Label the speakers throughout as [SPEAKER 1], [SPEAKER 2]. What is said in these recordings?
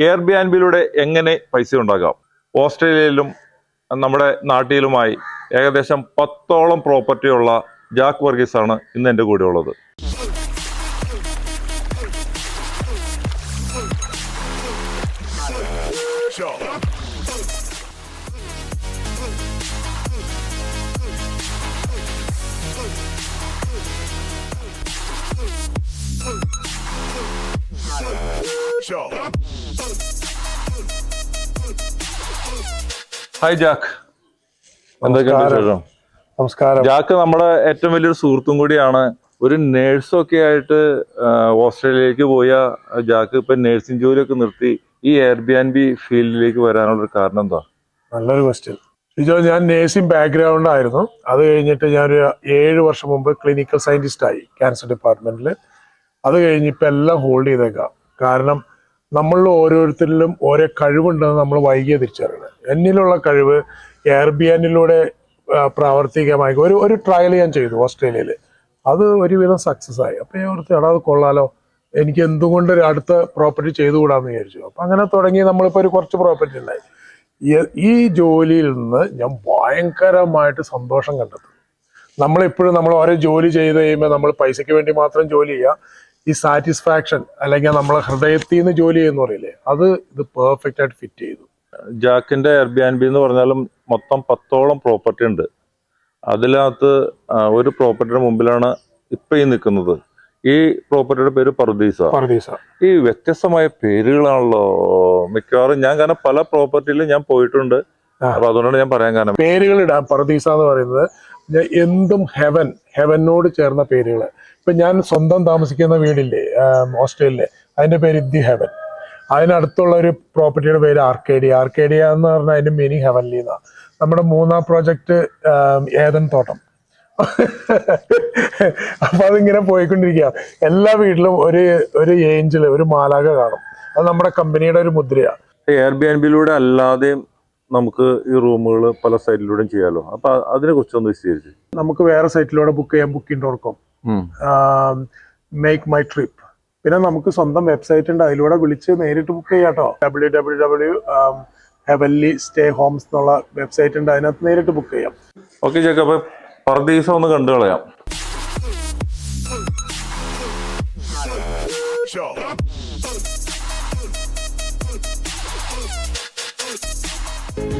[SPEAKER 1] Air B and ബിയിലൂടെ എങ്ങനെ പൈസ ഉണ്ടാക്കാം? ഓസ്ട്രേലിയയിലും നമ്മുടെ നാട്ടിലുമായി ഏകദേശം പത്തോളം പ്രോപ്പർട്ടി ഉള്ള ജാക്ക് വർഗീസ് ആണ് ഇന്ന് എന്റെ കൂടെ ഉള്ളത് ഹായ് ജാക്ക് എന്തൊക്കെയുണ്ട്
[SPEAKER 2] നമസ്കാരം.
[SPEAKER 1] വിശേഷം?
[SPEAKER 2] നമസ്കാരം.
[SPEAKER 1] ജാക്ക് നമ്മുടെ ഏറ്റവും വലിയൊരു സുഹൃത്തും കൂടിയാണ്. ഒരു നേഴ്സൊക്കെ ആയിട്ട് ഓസ്ട്രേലിയയിലേക്ക് പോയ ജാക്ക് ഇപ്പൊ നേഴ്സിംഗ് ജോലിയൊക്കെ നിർത്തി ഈ എയർ ബി ആൻഡ് ബി ഫീൽഡിലേക്ക് വരാനുള്ള ഒരു കാരണം എന്താ?
[SPEAKER 2] നല്ലൊരു ക്വസ്റ്റ്യൻ ഷിജോ ഞാൻ നേഴ്സിംഗ് ബാക്ക്ഗ്രൗണ്ട് ആയിരുന്നു. അത് കഴിഞ്ഞിട്ട് ഞാനൊരു ഏഴ് വർഷം മുമ്പ് ക്ലിനിക്കൽ സയന്റിസ്റ്റ് ആയി ക്യാൻസർ ഡിപ്പാർട്ട്മെന്റിൽ അത് കഴിഞ്ഞ് ഇപ്പം എല്ലാം ഹോൾഡ് ചെയ്തേക്കാം. കാരണം നമ്മളിൽ ഓരോരുത്തരിലും ഓരോ കഴിവുണ്ടെന്ന് നമ്മൾ വൈകിയ തിരിച്ചറിയണം. എന്നിലുള്ള കഴിവ് എയർബിയാനിലൂടെ പ്രാവർത്തികമായി ഒരു ഒരു ട്രയൽ ഞാൻ ചെയ്തു ഓസ്ട്രേലിയയിൽ അത് ഒരുവിധം സക്സസ് ആയി. അപ്പോൾ ഞാൻ ഓർത്ത് എടാ അത് കൊള്ളാലോ. എനിക്ക് എന്തുകൊണ്ട് ഒരു അടുത്ത പ്രോപ്പർട്ടി ചെയ്തുകൂടാന്ന് വിചാരിച്ചു. അപ്പം അങ്ങനെ തുടങ്ങി നമ്മളിപ്പോൾ ഒരു കുറച്ച് പ്രോപ്പർട്ടി ഉണ്ടായി. ഈ- ജോലിയിൽ നിന്ന് ഞാൻ ഭയങ്കരമായിട്ട് സന്തോഷം കണ്ടെത്തും നമ്മളെപ്പോഴും നമ്മൾ ഓരോ ജോലി ചെയ്ത് കഴിയുമ്പോൾ നമ്മൾ പൈസയ്ക്ക് വേണ്ടി മാത്രം ജോലി ചെയ്യുക. ഈ സാറ്റിസ്ഫാക്ഷൻ അല്ലെങ്കിൽ നമ്മളെ ഹൃദയത്തിൽ നിന്ന് ജോലി ചെയ്യുന്ന പറയില്ലേ അത് ഇത് പെർഫെക്റ്റ് ആയിട്ട് ഫിറ്റ് ചെയ്തു.
[SPEAKER 1] ജാക്കിന്റെ എയർ ബി ആൻഡ് ബി എന്ന് പറഞ്ഞാലും മൊത്തം പത്തോളം പ്രോപ്പർട്ടി ഉണ്ട്. അതിനകത്ത് ഒരു പ്രോപ്പർട്ടിയുടെ മുമ്പിലാണ് ഇപ്പൊ ഈ നിൽക്കുന്നത്. ഈ പ്രോപ്പർട്ടിയുടെ പേര് പർദീസ.
[SPEAKER 2] പർദീസ.
[SPEAKER 1] ഈ വ്യത്യസ്തമായ പേരുകളാണല്ലോ മിക്കവാറും. ഞാൻ കാരണം പല പ്രോപ്പർട്ടിയിലും ഞാൻ പോയിട്ടുണ്ട്. അപ്പൊ അതുകൊണ്ടാണ് ഞാൻ പറയാൻ കാരണം.
[SPEAKER 2] പേരുകൾ ഇടാം പർദീസ എന്ന് പറയുന്നത് എന്തും ഹെവൻ ഹെവനോട് ചേർന്ന പേരുകൾ ഇപ്പൊ ഞാൻ സ്വന്തം താമസിക്കുന്ന വീടില്ലേ ഓസ്ട്രേലിയയിലെ അതിന്റെ പേര് ദി ഹെവൻ. അതിനടുത്തുള്ള ഒരു പ്രോപ്പർട്ടിയുടെ പേര് ആർക്കേഡിയ. ആർക്കേഡിയ എന്ന് പറഞ്ഞാൽ അതിന്റെ മിനി ഹെവൻലി എന്നാണ് നമ്മുടെ മൂന്നാം പ്രോജക്റ്റ് ഏതൻ തോട്ടം. അപ്പൊ അതിങ്ങനെ പോയിക്കൊണ്ടിരിക്കുക എല്ലാ വീട്ടിലും ഒരു ഒരു ഏഞ്ചിൽ ഒരു മാലാക കാണും. അത് നമ്മുടെ കമ്പനിയുടെ ഒരു മുദ്രയാണ്
[SPEAKER 1] എയർ ബി എൻ ബിയിലൂടെ അല്ലാതെയും നമുക്ക് ഈ റൂമുകൾ പല സൈറ്റിലൂടെയും ചെയ്യാലോ. അപ്പൊ അതിനെ കുറിച്ച് ഒന്ന് വിശദീകരിച്ച്.
[SPEAKER 2] നമുക്ക് വേറെ സൈറ്റിലൂടെ ബുക്ക് ചെയ്യാം booking dot com make my trip പിന്നെ നമുക്ക് സ്വന്തം വെബ്സൈറ്റ് ഉണ്ട് അതിലൂടെ വിളിച്ച് നേരിട്ട് ബുക്ക് ചെയ്യാം കേട്ടോ W W W Haveli stay homes എന്നുള്ള വെബ്സൈറ്റ് ഉണ്ട് അതിനകത്ത് നേരിട്ട് ബുക്ക് ചെയ്യാം.
[SPEAKER 1] ഓക്കെ ചേക്ക അപ്പൊ പർദീസ ഒന്ന് കണ്ടു കളയാം.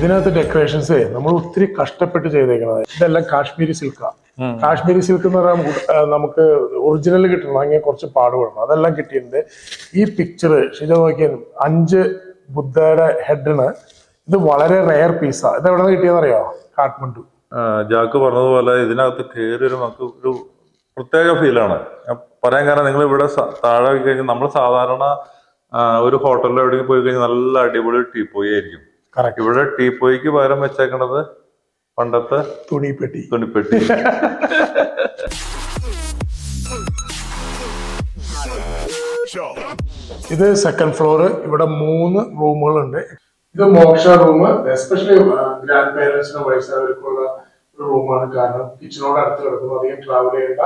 [SPEAKER 2] ഇതിനകത്ത് ഡെക്കറേഷൻസ് നമ്മൾ ഒത്തിരി കഷ്ടപ്പെട്ട് ചെയ്തേക്കുന്നത് ഇതെല്ലാം കാശ്മീരി സിൽക്കാണ് കാശ്മീരി സിൽക്ക് എന്ന് പറയാൻ നമുക്ക്, ഒറിജിനൽ കിട്ടണമെങ്കിൽ കുറച്ച് പാടുപെടണം. അതെല്ലാം കിട്ടിയിട്ടുണ്ട്. ഈ പിക്ചർ ഷിജ നോക്കിയാൽ അഞ്ച് ബുദ്ധയുടെ ഹെഡിന് ഇത് വളരെ റെയർ പീസാണ് ഇത് എവിടെ നിന്ന് കിട്ടിയെന്നറിയോ? കാഠ്മണ്ഡു.
[SPEAKER 1] ജാക്ക് പറഞ്ഞതുപോലെ ഇതിനകത്ത് കയറി ഒരു നമുക്ക് ഒരു പ്രത്യേക ഫീലാണ് ഞാൻ പറയാൻ കാരണം നിങ്ങൾ ഇവിടെ താഴെ കഴിഞ്ഞാൽ നമ്മൾ സാധാരണ ഒരു ഹോട്ടലിൽ എവിടെയെങ്കിലും പോയി കഴിഞ്ഞാൽ നല്ല അടിപൊളി ടീ പോയി ആയിരിക്കും. ഇവിടെ ടീപ്പോയിക്ക് പകരം വെച്ചേക്കണത് പണ്ടത്തെ
[SPEAKER 2] തുണിപ്പെട്ടി.
[SPEAKER 1] തുണിപ്പെട്ടി.
[SPEAKER 2] ഇത് സെക്കൻഡ് ഫ്ലോർ ഇവിടെ മൂന്ന് റൂമുകളുണ്ട്. ഇത് മോക്ഷ റൂം. എസ്പെഷ്യലി ഗ്രാൻഡ് പേരൻസിനും വയസ്സായവർക്കുള്ള ഒരു റൂമാണ്. കാരണം കിച്ചണോട് അടുത്ത് കിടക്കുന്നു. അധികം ട്രാവൽ ചെയ്യേണ്ട.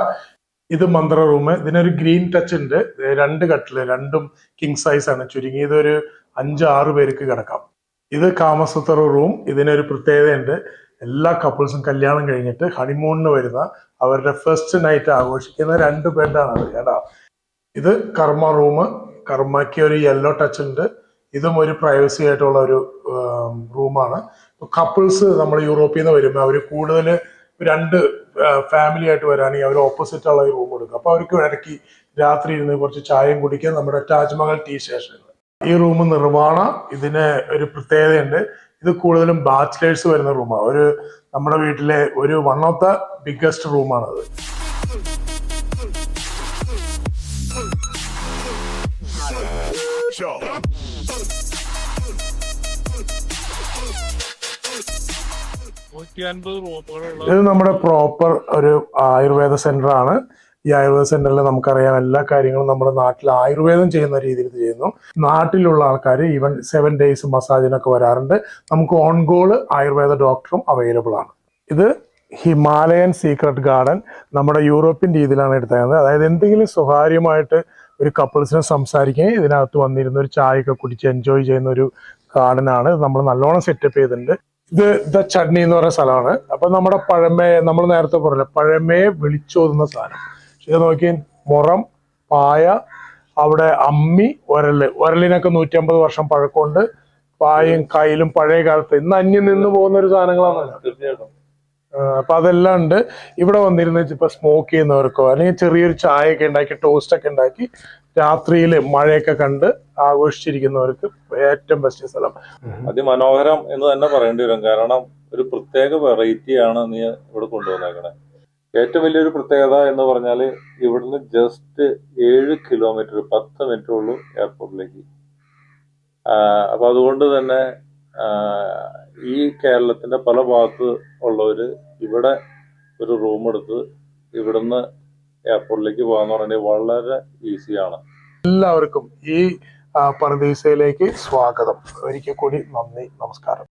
[SPEAKER 2] ഇത് മന്ത്ര റൂം. ഇതിനൊരു ഗ്രീൻ ടച്ച് ഉണ്ട്. രണ്ട് കട്ടിൽ രണ്ടും കിങ് സൈസ് ആണ്. ചുരുങ്ങിയത് ഒരു അഞ്ച് ആറ് പേർക്ക് കിടക്കാം. ഇത് കാമസൂത്ര റൂം ഇതിനൊരു പ്രത്യേകതയുണ്ട്. എല്ലാ കപ്പിൾസും കല്യാണം കഴിഞ്ഞിട്ട് ഹണിമൂണിന് വരുന്ന അവരുടെ ഫസ്റ്റ് നൈറ്റ് ആഘോഷിക്കുന്ന രണ്ട് ബെഡാണ് അത് കേട്ടോ. ഇത് കർമ്മ റൂം കർമ്മയ്ക്ക് ഒരു യെല്ലോ ടച്ച് ഉണ്ട്. ഇതും ഒരു പ്രൈവസി ആയിട്ടുള്ള ഒരു റൂമാണ് കപ്പിൾസ് നമ്മൾ യൂറോപ്പിൽ നിന്ന് വരുമ്പോൾ അവർ കൂടുതൽ രണ്ട് ഫാമിലി ആയിട്ട് വരാണെങ്കിൽ അവർ ഓപ്പോസിറ്റ് ഉള്ള റൂം കൊടുക്കും. അപ്പോൾ അവർക്ക് ഇടയ്ക്ക് രാത്രി ഇരുന്ന് കുറച്ച് ചായയും കുടിക്കാൻ നമ്മുടെ താജ്മഹൽ ടീ സ്റ്റേഷനിൽ ഈ റൂം നിർമ്മാണം ഇതിന് ഒരു പ്രത്യേകതയുണ്ട്. ഇത് കൂടുതലും ബാച്ചിലേഴ്സ് വരുന്ന റൂമാണ് ഒരു നമ്മുടെ വീട്ടിലെ ഒരു വൺ ഓഫ് ദ ബിഗ്ഗസ്റ്റ് റൂമാണത്.
[SPEAKER 3] അൻപത്
[SPEAKER 2] ഇത് നമ്മുടെ പ്രോപ്പർ ഒരു ആയുർവേദ സെന്റർ ആണ്. ഈ ആയുർവേദ സെന്ററിൽ നമുക്കറിയാം എല്ലാ കാര്യങ്ങളും നമ്മുടെ നാട്ടിൽ ആയുർവേദം ചെയ്യുന്ന രീതിയിൽ ചെയ്യുന്നു. നാട്ടിലുള്ള ആൾക്കാർ ഈവൻ സെവൻ ഡേയ്സ് മസാജിനൊക്കെ വരാറുണ്ട്. നമുക്ക് ഓൺ ഗോൾ ആയുർവേദ ഡോക്ടറും അവൈലബിൾ ആണ്. ഇത് ഹിമാലയൻ സീക്രട്ട് ഗാർഡൻ നമ്മുടെ യൂറോപ്യൻ രീതിയിലാണ് എടുത്തേക്കുന്നത്. അതായത് എന്തെങ്കിലും സ്വകാര്യമായിട്ട് ഒരു കപ്പിൾസിനെ സംസാരിക്കാൻ ഇതിനകത്ത് വന്നിരുന്ന ഒരു ചായയൊക്കെ കുടിച്ച് എൻജോയ് ചെയ്യുന്ന ഒരു ഗാർഡൻ ആണ്. നമ്മൾ നല്ലോണം സെറ്റപ്പ് ചെയ്തിട്ടുണ്ട്. ഇത് ദ ചട്നി എന്ന് പറയുന്ന സ്ഥലമാണ്. അപ്പൊ നമ്മുടെ പഴമയെ നമ്മൾ നേരത്തെ പറഞ്ഞില്ല പഴമയെ വിളിച്ചോതുന്ന സാധനം. ഇത് നോക്കി മുറം പായ അവിടെ അമ്മി ഒരൽ ഒരലിനൊക്കെ നൂറ്റമ്പത് വർഷം പഴക്കമുണ്ട്. പായയും കയ്യിലും പഴയ കാലത്ത്. ഇന്ന് അന്യം നിന്ന് പോകുന്ന ഒരു സാധനങ്ങളാണ്
[SPEAKER 1] തീർച്ചയായിട്ടും.
[SPEAKER 2] അപ്പൊ അതെല്ലാം ഉണ്ട്. ഇവിടെ വന്നിരുന്ന് ഇപ്പൊ സ്മോക്ക് ചെയ്യുന്നവർക്കോ അല്ലെങ്കിൽ ചെറിയൊരു ചായയൊക്കെ ഉണ്ടാക്കി ടോസ്റ്റ് ഒക്കെ ഉണ്ടാക്കി രാത്രിയിൽ മഴയൊക്കെ കണ്ട് ആഘോഷിച്ചിരിക്കുന്നവർക്ക് ഏറ്റവും ബെസ്റ്റ് സ്ഥലം.
[SPEAKER 1] അതിമനോഹരം എന്ന് തന്നെ പറയേണ്ടി വരും. കാരണം ഒരു പ്രത്യേക വെറൈറ്റിയാണ് നീ ഇവിടെ കൊണ്ടുവന്നേക്കണേ. ഏറ്റവും വലിയൊരു പ്രത്യേകത എന്ന് പറഞ്ഞാൽ ഇവിടുന്ന് ജസ്റ്റ് ഏഴ് കിലോമീറ്റർ പത്ത് മിനിറ്റേ ഉള്ളൂ എയർപോർട്ടിലേക്ക് അപ്പൊ അതുകൊണ്ട് തന്നെ ഈ കേരളത്തിന്റെ പല ഭാഗത്ത് ഉള്ളവര് ഇവിടെ ഒരു റൂം എടുത്ത് ഇവിടുന്ന് എയർപോർട്ടിലേക്ക് പോകാന്ന് പറഞ്ഞാൽ വളരെ ഈസിയാണ്
[SPEAKER 2] എല്ലാവർക്കും ഈ ആ, സ്വാഗതം. ഒരിക്കൽ കൂടി നന്ദി നമസ്കാരം.